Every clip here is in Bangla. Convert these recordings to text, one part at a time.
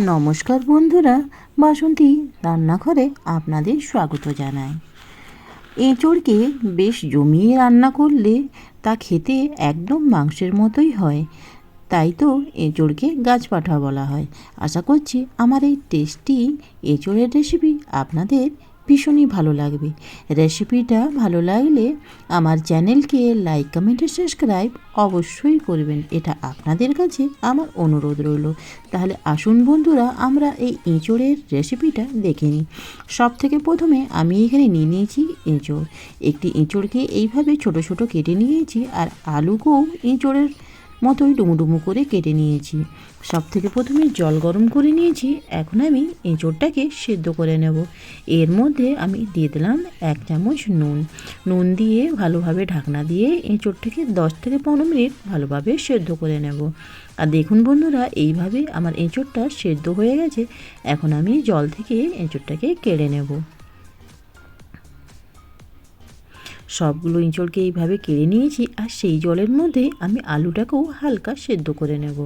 নমস্কার বন্ধুরা, বাসন্তী রান্নাঘরে আপনাদের স্বাগত জানাই। এঁচড়কে বেশ জমিয়ে রান্না করলে তা খেতে একদম মাংসের মতোই হয়। তাই তো এঁচড়কে গাছপাঠা বলা হয়। আশা করছি আমার এই টেস্টি এঁচড়ের রেসিপি আপনাদের ভীষণই ভালো লাগবে। রেসিপিটা ভালো লাগলে আমার চ্যানেলকে লাইক, কমেন্ট সাবস্ক্রাইব অবশ্যই করবেন। এটা আপনাদের কাছে আমার অনুরোধ রইল। তাহলে আসুন বন্ধুরা, আমরা এই এঁচড়ের রেসিপিটা দেখে নিই। সব থেকে প্রথমে আমি এখানে নিয়ে নিয়েছি এঁচড়। একটি এঁচড়কে এইভাবে ছোট ছোট কেটে নিয়েছি আর আলুকেও এঁচড়ের মতোই ডুমুডুমু করে কেটে নিয়েছি। সব থেকে প্রথমে জল গরম করে নিয়েছি, এখন আমি এঁচোড়টাকে সেদ্ধ করে নেব। এর মধ্যে আমি দিয়ে দিলাম এক চামচ নুন। নুন দিয়ে ভালোভাবে ঢাকনা দিয়ে এঁচোড়টাকে দশ থেকে পনেরো মিনিট ভালোভাবে সেদ্ধ করে নেব। আর দেখুন বন্ধুরা, এইভাবে আমার এঁচোড়টা সেদ্ধ হয়ে গেছে। এখন আমি জল থেকে এঁচোড়টাকে কেড়ে নেব। সবগুলো ইঁচড়কে এইভাবে কেড়ে নিয়েছি আর সেই জলের মধ্যে আমি আলুটাকেও হালকা সেদ্ধ করে নেব।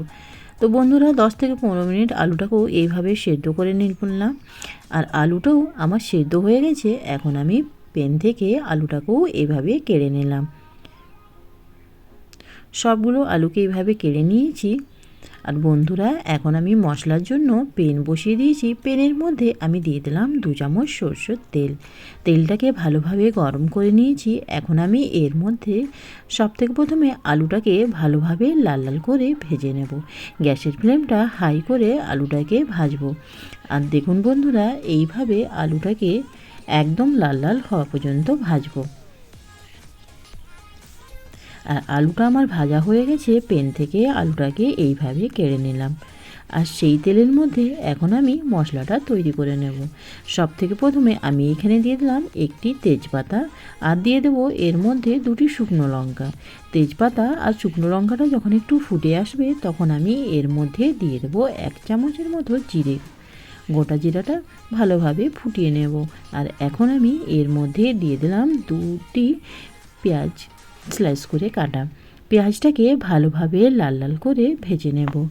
তো বন্ধুরা, দশ থেকে পনেরো মিনিট আলুটাকেও এইভাবে সেদ্ধ করে নিলাম। আর আলুটাও আমার সেদ্ধ হয়ে গেছে, এখন আমি পেন থেকে আলুটাকেও এভাবে কেড়ে নিলাম। সবগুলো আলুকে এইভাবে কেড়ে নিয়েছি। আর বন্ধুরা, এখন আমি মশলার জন্য পেন বসিয়ে দিয়েছি। পেনের মধ্যে আমি দিয়ে দিলাম দু চামচ সর্ষের তেল। তেলটাকে ভালোভাবে গরম করে নিয়েছি। এখন আমি এর মধ্যে সব থেকে প্রথমে আলুটাকে ভালোভাবে লাল লাল করে ভেজে নেব। গ্যাসের ফ্লেমটা হাই করে আলুটাকে ভাজবো। আর দেখুন বন্ধুরা, এইভাবে আলুটাকে একদম লাল লাল হওয়া পর্যন্ত ভাজবো। আর আলুটা আমার ভাজা হয়ে গেছে, পেন থেকে আলুটাকে এইভাবে কেড়ে নিলাম। আর সেই তেলের মধ্যে এখন আমি মশলাটা তৈরি করে নেব। সব থেকে প্রথমে আমি এখানে দিয়ে দিলাম একটি তেজপাতা আর দিয়ে দেবো এর মধ্যে দুটি শুকনো লঙ্কা। তেজপাতা আর শুকনো লঙ্কাটা যখন একটু ফুটে আসবে, তখন আমি এর মধ্যে দিয়ে দেবো এক চামচের মতো জিরে। গোটা জিরাটা ভালোভাবে ফুটিয়ে নেব। আর এখন আমি এর মধ্যে দিয়ে দিলাম দুটি পেঁয়াজ। স্লাইস করে কাটা। পেঁয়াজটাকে ভালোভাবে লাল লাল করে ভেজে নেব।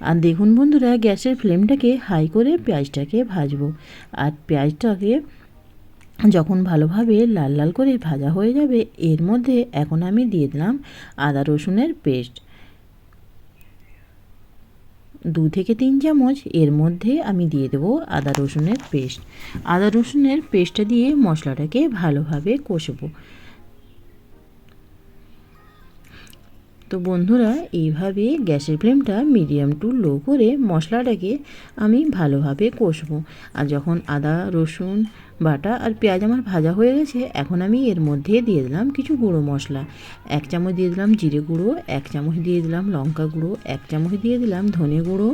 আর দেখুন বন্ধুরা, গ্যাসের ফ্লেমটাকে হাই করে পেঁয়াজটাকে ভাজবো। আর পেঁয়াজটাকে যখন ভালোভাবে লাল লাল করে ভাজা হয়ে যাবে, এর মধ্যে এখন আমি দিয়ে দিলাম আদা রসুনের পেস্ট। দু থেকে তিন চামচ এর মধ্যে আমি দিয়ে দেবো আদা রসুনের পেস্ট। আদা রসুনের পেস্টটা দিয়ে মশলাটাকে ভালোভাবে কষবো। তো বন্ধুরা, এইভাবে গ্যাসের ফ্লেমটা মিডিয়াম টু লো করে মশলাটাকে আমি ভালোভাবে কষবো। আর যখন আদা, রসুন বাটা আর পেঁয়াজ আমার ভাজা হয়ে গেছে, এখন আমি এর মধ্যে দিয়ে দিলাম কিছু গুঁড়ো মশলা। এক চামচ দিয়ে দিলাম জিরে গুঁড়ো, এক চামচ দিয়ে দিলাম লঙ্কা গুঁড়ো, এক চামচ দিয়ে দিলাম ধনে গুঁড়ো,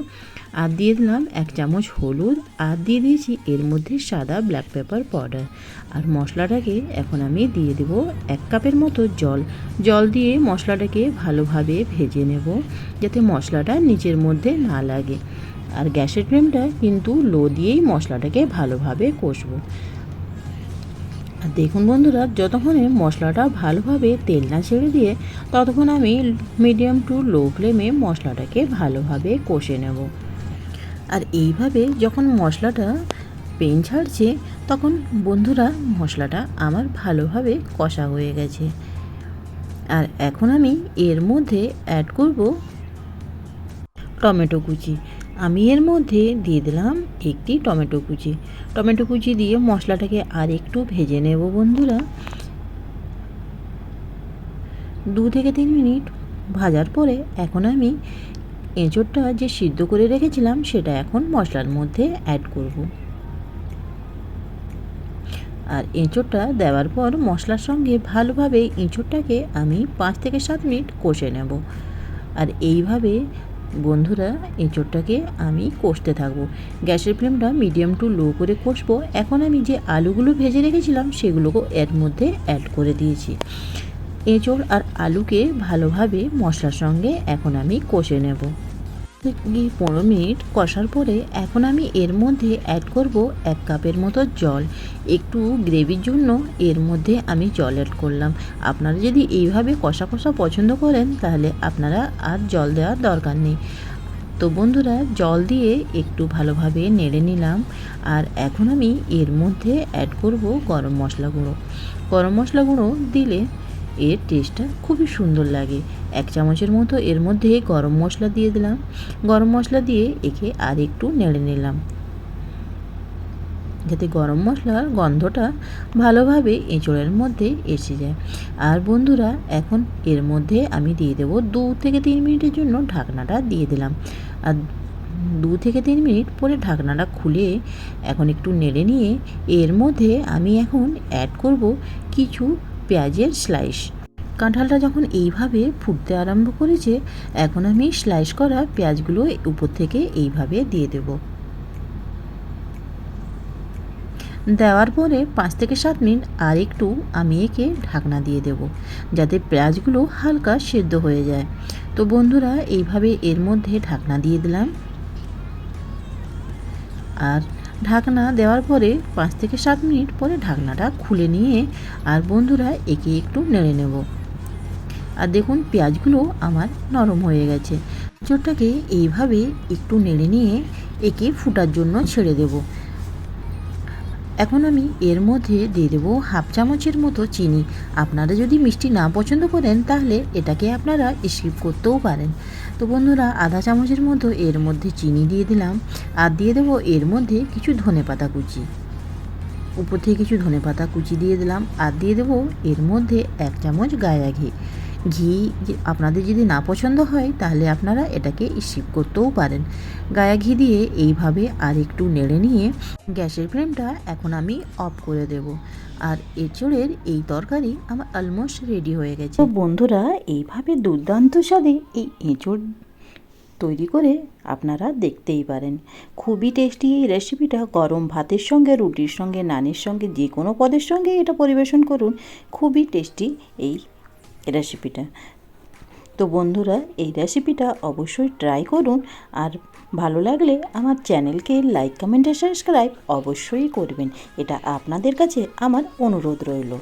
আর দিয়ে দিলাম এক চামচ হলুদ, আর দিয়ে দিয়েছি এর মধ্যে সাদা ব্ল্যাক পেপার পাউডার আর মশলাটাকে এখন আমি দিয়ে দেব এক কাপের মতো জল। জল দিয়ে মশলাটাকে ভালোভাবে ভেজে নেব, যাতে মশলাটা নিচের মধ্যে না লাগে। আর গ্যাসের ফ্লেমটা কিন্তু লো দিয়েই মশলাটাকে ভালোভাবে কষবো। দেখুন বন্ধুরা, যতক্ষণে মশলাটা ভালোভাবে তেল না ছেড়ে দিয়ে, ততক্ষণ আমি মিডিয়াম টু লো ফ্লেমে মশলাটাকে ভালোভাবে কষে নেব। আর এইভাবে যখন মশলাটা পেন ছাড়ছে, তখন বন্ধুরা, মশলাটা আমার ভালোভাবে কষা হয়ে গেছে। আর এখন আমি এর মধ্যে অ্যাড করব টমেটো কুচি। আমি এর মধ্যে দিয়ে দিলাম একটি টমেটো কুচি। টমেটো কুচি দিয়ে মশলাটাকে আর একটু ভেজে নেব বন্ধুরা। দু থেকে তিন মিনিট ভাজার পরে এখন আমি এঁচোড়টা যে সিদ্ধ করে রেখেছিলাম সেটা এখন মশলার মধ্যে অ্যাড করব। আর এঁচোড়টা দেওয়ার পর মশলার সঙ্গে ভালোভাবে এঁচোড়টাকে আমি পাঁচ থেকে সাত মিনিট কষে নেব। আর এইভাবে বন্ধুরা এঁচোড়টাকে আমি কষতে থাকব। গ্যাসের ফ্লেমটা মিডিয়াম টু লো করে কষবো। এখন আমি যে আলুগুলো ভেজে রেখেছিলাম সেগুলোকে এর মধ্যে অ্যাড করে দিয়েছি। এঁচোড় আর আলুকে ভালোভাবে মশলার সঙ্গে এখন আমি কষে নেব। পনেরো মিনিট কষার পরে এখন আমি এর মধ্যে অ্যাড করব এক কাপের মতো জল। একটু গ্রেভির জন্য এর মধ্যে আমি জল অ্যাড করলাম। আপনারা যদি এইভাবে কষা কষা পছন্দ করেন, তাহলে আপনারা আর জল দেওয়ার দরকার নেই। তো বন্ধুরা, জল দিয়ে একটু ভালোভাবে নেড়ে নিলাম। আর এখন আমি এর মধ্যে অ্যাড করব গরম মশলা গুঁড়ো। গরম মশলা গুঁড়ো দিলে এর টেস্টটা খুবই সুন্দর লাগে। এক চামচের মতো এর মধ্যে গরম মশলা দিয়ে দিলাম। গরম মশলা দিয়ে একে আর একটু নেড়ে নিলাম। যাতে গরম মশলার গন্ধটা ভালোভাবে এঁচড়ের মধ্যে এসে যায়। আর বন্ধুরা, এখন এর মধ্যে আমি দিয়ে দেব দু থেকে তিন মিনিটের জন্য ঢাকনাটা দিয়ে দিলাম। আর দু থেকে তিন মিনিট পরে ঢাকনাটা খুলে এখন একটু নেড়ে নিয়ে এর মধ্যে আমি এখন অ্যাড করব কিছু পেঁয়াজের স্লাইস কাঁঠালটা যখন এইভাবে ফুটতে আরম্ভ করেছে, এখন আমি স্লাইস করা পেঁয়াজগুলো উপর থেকে এইভাবে দিয়ে দেবো। দেওয়ার পরে পাঁচ থেকে সাত মিনিট আর একটু আমি একে ঢাকনা দিয়ে দেব, যাতে পেঁয়াজগুলো হালকা সেদ্ধ হয়ে যায়। তো বন্ধুরা, এইভাবে এর মধ্যে ঢাকনা দিয়ে দিলাম। আর ঢাকনা দেওয়ার পরে পাঁচ থেকে সাত মিনিট পরে ঢাকনাটা খুলে নিয়ে আর বন্ধুরা একে একটু নেড়ে নেব। আর দেখুন পেঁয়াজগুলো আমার নরম হয়ে গেছে। চোরটাকে এইভাবে একটু নেড়ে নিয়ে একে ফুটার জন্য ছেড়ে দেবো। এখন আমি এর মধ্যে দিয়ে দেবো হাফ চামচের মতো চিনি। আপনারা যদি মিষ্টি না পছন্দ করেন, তাহলে এটাকে আপনারা স্কিপ করতেও পারেন। তো বন্ধুরা, আধা চামচের মতো এর মধ্যে চিনি দিয়ে দিলাম। আর দিয়ে দেবো এর মধ্যে কিছু ধনে পাতা কুচি। উপর থেকে কিছু ধনে পাতা কুচি দিয়ে দিলাম। আর দিয়ে দেবো এর মধ্যে এক চামচ গায়া ঘি। ঘি আপনাদের যদি না পছন্দ হয়, তাহলে আপনারা এটাকে স্কিপ করতেও পারেন। গায়া ঘি দিয়ে এইভাবে আর একটু নেড়ে নিয়ে গ্যাসের ফ্লেমটা এখন আমি অফ করে দেব। আর এঁচড়ের এই তরকারি আমার অলমোস্ট রেডি হয়ে গেছে। বন্ধুরা, এইভাবে দুর্দান্ত স্বাদে এই এঁচড় তৈরি করে আপনারা দেখতেই পারেন। খুবই টেস্টি এই রেসিপিটা গরম ভাতের সঙ্গে, রুটির সঙ্গে, নানের সঙ্গে যে কোনো পদের সঙ্গে এটা পরিবেশন করুন। খুবই টেস্টি এই রেসিপিটা তো বন্ধুরা, এই রেসিপিটা অবশ্যই ট্রাই করুন আর ভালো লাগলে আমার চ্যানেলকে লাইক কমেন্ট সাবস্ক্রাইব অবশ্যই করবেন। এটা আপনাদের কাছে আমার অনুরোধ রইল।